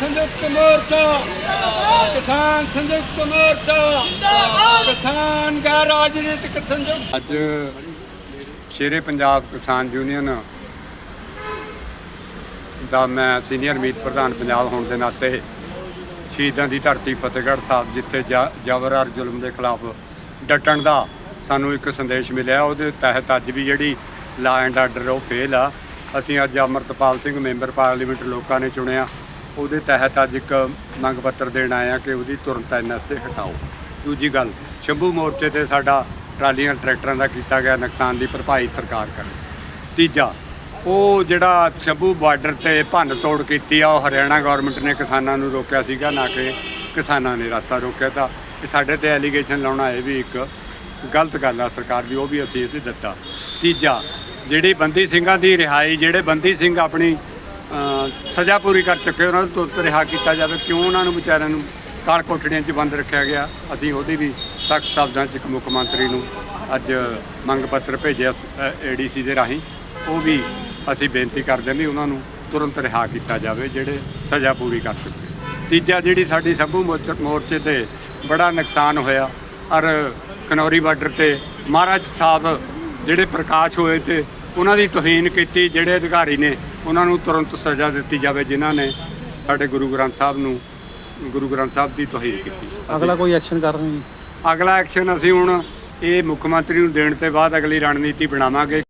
ਸੰਯੁਕਤ ਮੋਰਚਾ ਕਿਸਾਨ ਸੰਯੁਕਤ ਮੋਰਚਾ ਕਿਸਾਨ ਗੈਰ ਰਾਜਨੀਤਿਕ ਸੰਯੁਕਤ ਅੱਜ ਸ਼ੇਰੇ ਪੰਜਾਬ ਕਿਸਾਨ ਯੂਨੀਅਨ ਦਾ ਮੈਂ ਸੀਨੀਅਰ ਮੀਤ ਪ੍ਰਧਾਨ ਪੰਜਾਬ ਹੋਣ ਦੇ ਨਾਤੇ ਸ਼ਹੀਦਾਂ ਦੀ ਧਰਤੀ ਫਤਿਹਗੜ੍ਹ ਸਾਹਿਬ ਜਿੱਥੇ ਜ- ਜ਼ਬਰ ਔਰ ਜ਼ੁਲਮ ਦੇ ਖਿਲਾਫ ਡਟਣ ਦਾ ਸਾਨੂੰ ਇੱਕ ਸੰਦੇਸ਼ ਮਿਲਿਆ। ਉਹਦੇ ਤਹਿਤ ਅੱਜ ਵੀ ਜਿਹੜੀ ਲਾ ਐਂਡ ਆਰਡਰ ਉਹ ਫੇਲ ਆ। ਅਸੀਂ ਅੱਜ ਅਮਰਤਪਾਲ ਸਿੰਘ ਮੈਂਬਰ ਪਾਰਲੀਮੈਂਟ ਲੋਕਾਂ ਨੇ ਚੁਣਿਆ। ਉਹਦੇ ਤਹਿਤ ਅੱਜ ਇੱਕ ਮੰਗ ਪੱਤਰ ਦੇਣ ਆਏ ਆ ਕਿ ਉਹਦੀ ਤੁਰੰਤ ਐਨਐਸਏ ਹਟਾਓ। ਦੂਜੀ ਗੱਲ, ਸ਼ੰਭੂ ਮੋਰਚੇ ਤੇ ਸਾਡਾ ਟਰਾਲੀਆਂ ਟਰੈਕਟਰਾਂ ਦਾ ਕੀਤਾ ਗਿਆ ਨੁਕਸਾਨ ਦੀ ਭਰਪਾਈ ਸਰਕਾਰ ਕਰੇ। ਤੀਜਾ, ਉਹ ਜਿਹੜਾ ਸ਼ੰਭੂ ਬਾਰਡਰ ਤੇ ਭੰਨ ਤੋੜ ਕੀਤੀ ਆ, ਉਹ ਹਰਿਆਣਾ ਗਵਰਨਮੈਂਟ ਨੇ ਕਿਸਾਨਾਂ ਨੂੰ ਰੋਕਿਆ ਸੀਗਾ, ਨਾ ਕਿ ਕਿਸਾਨਾਂ ਨੇ ਰਸਤਾ ਰੋਕਿਆ ਤਾਂ ਇਹ ਸਾਡੇ ਤੇ ਐਲੀਗੇਸ਼ਨ ਲਾਉਣਾ ਇਹ ਵੀ ਇੱਕ ਗਲਤ ਗੱਲ ਆ ਸਰਕਾਰ ਦੀ, ਉਹ ਵੀ ਅਸੀਂ ਇਹ ਦਿੱਤਾ। ਤੀਜਾ, ਜਿਹੜੀ ਬੰਦੀ ਸਿੰਘਾਂ ਦੀ ਰਿਹਾਈ, ਜਿਹੜੇ ਬੰਦੀ ਸਿੰਘ ਆਪਣੀ ਸਜ਼ਾ ਪੂਰੀ ਕਰ ਚੁੱਕੇ ਉਹਨਾਂ ਨੂੰ ਤੁਰੰਤ ਰਿਹਾ ਕੀਤਾ ਜਾਵੇ, ਕਿਉਂ ਉਹਨਾਂ ਨੂੰ ਵਿਚਾਰਿਆਂ ਨੂੰ ਕਾਲ ਕੋਠੜੀਆਂ 'ਚ ਬੰਦ ਰੱਖਿਆ ਗਿਆ? ਅਸੀਂ ਉਹਦੀ ਵੀ ਸਖਤ ਸ਼ਬਦਾਂ 'ਚ ਇੱਕ ਮੁੱਖ ਮੰਤਰੀ ਨੂੰ ਅੱਜ ਮੰਗ ਪੱਤਰ ਭੇਜਿਆ ਏਡੀਸੀ ਦੇ ਰਾਹੀਂ। ਉਹ ਵੀ ਅਸੀਂ ਬੇਨਤੀ ਕਰਦੇ ਹਾਂ ਵੀ ਉਹਨਾਂ ਨੂੰ ਤੁਰੰਤ ਰਿਹਾ ਕੀਤਾ ਜਾਵੇ, ਜਿਹੜੇ ਸਜ਼ਾ ਪੂਰੀ ਕਰ ਚੁੱਕੇ ਤੀਜਾ ਜਿਹੜੀ ਸਾਡੀ ਸੰਭੂ ਮੋਰਚ- ਮੋਰਚੇ ਤੇ ਬੜਾ ਨੁਕਸਾਨ ਹੋਇਆ, ਔਰ ਕਨੌਰੀ ਬਾਰਡਰ ਤੇ ਮਹਾਰਾਜ ਸਾਹਿਬ ਜਿਹੜੇ ਪ੍ਰਕਾਸ਼ ਹੋਏ ਤੇ ਉਹਨਾਂ ਦੀ ਤੋਹੀਨ ਕੀਤੀ, ਜਿਹੜੇ ਅਧਿਕਾਰੀ ਨੇ ਉਹਨਾਂ ਨੂੰ ਤੁਰੰਤ ਸਜ਼ਾ ਦਿੱਤੀ ਜਾਵੇ ਜਿਨ੍ਹਾਂ ਨੇ ਸਾਡੇ ਗੁਰੂ ਗ੍ਰੰਥ ਸਾਹਿਬ ਨੂੰ ਗੁਰੂ ਗ੍ਰੰਥ ਸਾਹਿਬ ਦੀ ਤੋਹੀਨ ਕੀਤੀ। ਅਗਲਾ ਕੋਈ ਐਕਸ਼ਨ ਕਰ ਰਹੇ ਜੀ ਅਗਲਾ ਐਕਸ਼ਨ ਅਸੀਂ ਹੁਣ ਇਹ ਮੁੱਖ ਮੰਤਰੀ ਨੂੰ ਦੇਣ ਤੇ ਬਾਅਦ ਅਗਲੀ ਰਣਨੀਤੀ ਬਣਾਵਾਂਗੇ।